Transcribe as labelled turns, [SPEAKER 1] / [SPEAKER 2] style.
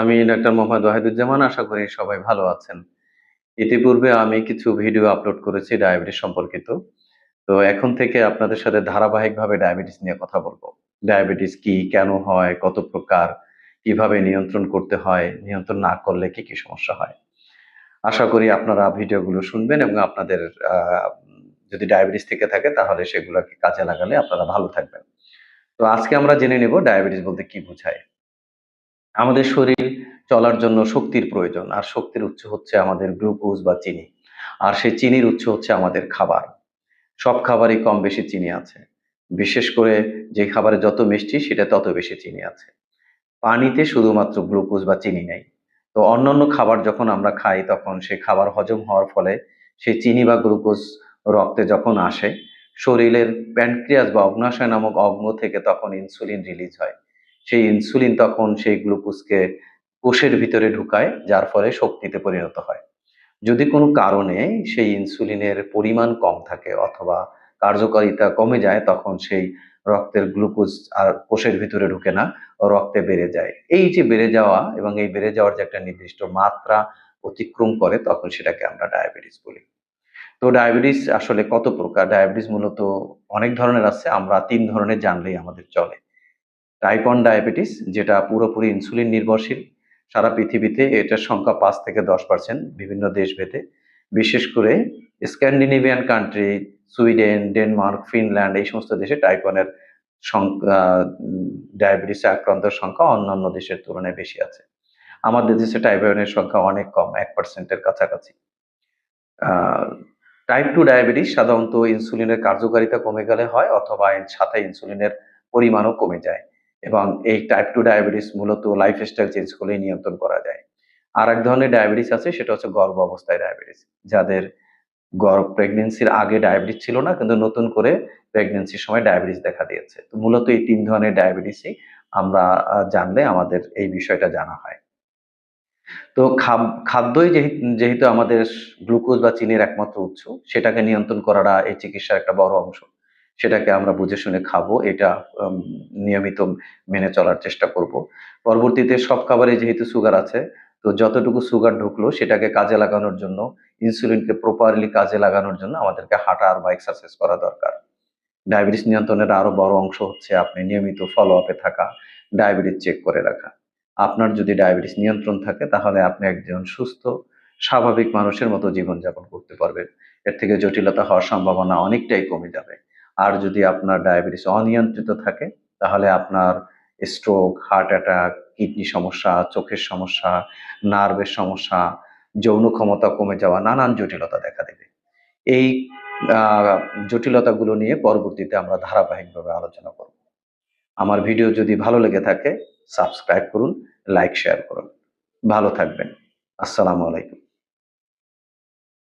[SPEAKER 1] আমি ডাক্তার মোহাম্মদ ওয়াহিদুজ্জামান, আশা করি সবাই ভালো আছেন। ইতিপূর্বে আমি কিছু ভিডিও আপলোড করেছি ডায়াবেটিস সম্পর্কিত। তো এখন থেকে আপনাদের সাথে ধারাবাহিকভাবে ডায়াবেটিস নিয়ে কথা বলব। ডায়াবেটিস কি, কেন হয়, কত প্রকার, কীভাবে নিয়ন্ত্রণ করতে হয়, নিয়ন্ত্রণ না করলে কি কি সমস্যা হয়? আশা করি আপনারা ভিডিওগুলো শুনবেন এবং আপনাদের যদি ডায়াবেটিস থেকে থাকে তাহলে সেগুলোকে কাজে লাগালে আপনারা ভালো থাকবেন। তো আজকে আমরা জেনে নেব ডায়াবেটিস বলতে কি বোঝায়। আমাদের শরীর চলার জন্য শক্তির প্রয়োজন, আর শক্তির উৎস হচ্ছে আমাদের গ্লুকোজ বা চিনি, আর সেই চিনির উৎস হচ্ছে আমাদের খাবার। সব খাবারই কম বেশি চিনি আছে। বিশেষ করে যে খাবারে যত মিষ্টি, সেটা তত বেশি চিনি আছে। পানিতে শুধুমাত্র গ্লুকোজ বা চিনি নেই। তো অন্যান্য খাবার যখন আমরা খাই, তখন সেই খাবার হজম হওয়ার ফলে সেই চিনি বা গ্লুকোজ রক্তে যখন আসে, শরীরের প্যানক্রিয়াস বা অগ্নাশয় নামক অগ্ন থেকে তখন ইনসুলিন রিলিজ হয়। সেই ইনসুলিন তখন সেই গ্লুকোজকে কোষের ভিতরে ঢুকায়, যার ফলে শক্তিতে পরিণত হয়। যদি কোনো কারণে সেই ইনসুলিনের পরিমাণ কম থাকে অথবা কার্যকারিতা কমে যায়, তখন সেই রক্তের গ্লুকোজ আর কোষের ভিতরে ঢুকে না, রক্তে বেড়ে যায়। এই যে বেড়ে যাওয়া এবং এই বেড়ে যাওয়ার যে একটা নির্দিষ্ট মাত্রা অতিক্রম করে, তখন সেটাকে আমরা ডায়াবেটিস বলি। তো ডায়াবেটিস আসলে কত প্রকার? ডায়াবেটিস মূলত অনেক ধরনের আছে, আমরা তিন ধরনের জানলেই আমাদের চলে। টাইপ ওয়ান ডায়াবেটিস যেটা পুরোপুরি ইনসুলিন নির্ভরশীল। সারা পৃথিবীতে এটার সংখ্যা পাঁচ থেকে দশ পার্সেন্ট বিভিন্ন দেশ ভেদে বিশেষ করে Scandinavian country Sweden, Denmark, Finland, এই সমস্ত দেশে টাইপ ওয়ানের ডায়াবেটিসে আক্রান্তের সংখ্যা অন্যান্য দেশের তুলনায় বেশি আছে। আমাদের দেশে টাইপ ওয়ানের সংখ্যা অনেক কম, এক পার্সেন্টের কাছাকাছি। টাইপ টু ডায়াবেটিস সাধারণত ইনসুলিনের কার্যকারিতা কমে গেলে হয়, অথবা সাথে ইনসুলিনের পরিমাণও কমে যায়। এবং এই টাইপ টু ডায়াবেটিস মূলত লাইফস্টাইল চেঞ্জ করলেই নিয়ন্ত্রণ করা যায়। আর এক ধরনের ডায়াবেটিস আছে, সেটা হচ্ছে গর্ভ অবস্থায় ডায়াবেটিস যাদের গর্ভ প্রেগনেন্সির আগে ডায়াবেটিস ছিল না, কিন্তু নতুন করে প্রেগনেন্সির সময় ডায়াবেটিস দেখা দিয়েছে। তো মূলত এই তিন ধরনের ডায়াবেটিসই আমরা জানলে আমাদের এই বিষয়টা জানা হয়। তো খাদ্যই যেহে- যেহেতু আমাদের গ্লুকোজ বা চিনির একমাত্র উৎস, সেটাকে নিয়ন্ত্রণ করাটা এই চিকিৎসার একটা বড় অংশ। সেটাকে আমরা বুঝে শুনে খাব, এটা নিয়মিত মেনে চলার চেষ্টা করব। পরবর্তীতে সব খাবারে যেহেতু সুগার আছে, তো যতটুকু সুগার ঢুকলো সেটাকে কাজে লাগানোর জন্য ইনসুলিনকে প্রপারলি কাজে লাগানোর জন্য আমাদেরকে হাঁটা আর বা এক্সারসাইজ করা দরকার। ডায়াবেটিস নিয়ন্ত্রণের আরও বড় অংশ হচ্ছে আপনি নিয়মিত ফলো আপে থাকা ডায়াবেটিস চেক করে রাখা। আপনার যদি ডায়াবেটিস নিয়ন্ত্রণ থাকে তাহলে আপনি একজন সুস্থ, স্বাভাবিক মানুষের মতো জীবনযাপন করতে পারবেন। এর থেকে জটিলতা হওয়ার সম্ভাবনা অনেকটাই কমে যাবে। আর যদি আপনার ডায়াবেটিস অনিয়ন্ত্রিত থাকে, তাহলে আপনার স্ট্রোক হার্ট অ্যাটাক কিডনি সমস্যা, চোখের সমস্যা নার্ভের সমস্যা, যৌন ক্ষমতা কমে যাওয়া, নানান জটিলতা দেখা দেবে। এই জটিলতাগুলো নিয়ে পরবর্তীতে আমরা ধারাবাহিকভাবে আলোচনা করব। আমার ভিডিও যদি ভালো লেগে থাকে সাবস্ক্রাইব করুন লাইক শেয়ার করুন। ভালো থাকবেন। আসসালামু আলাইকুম।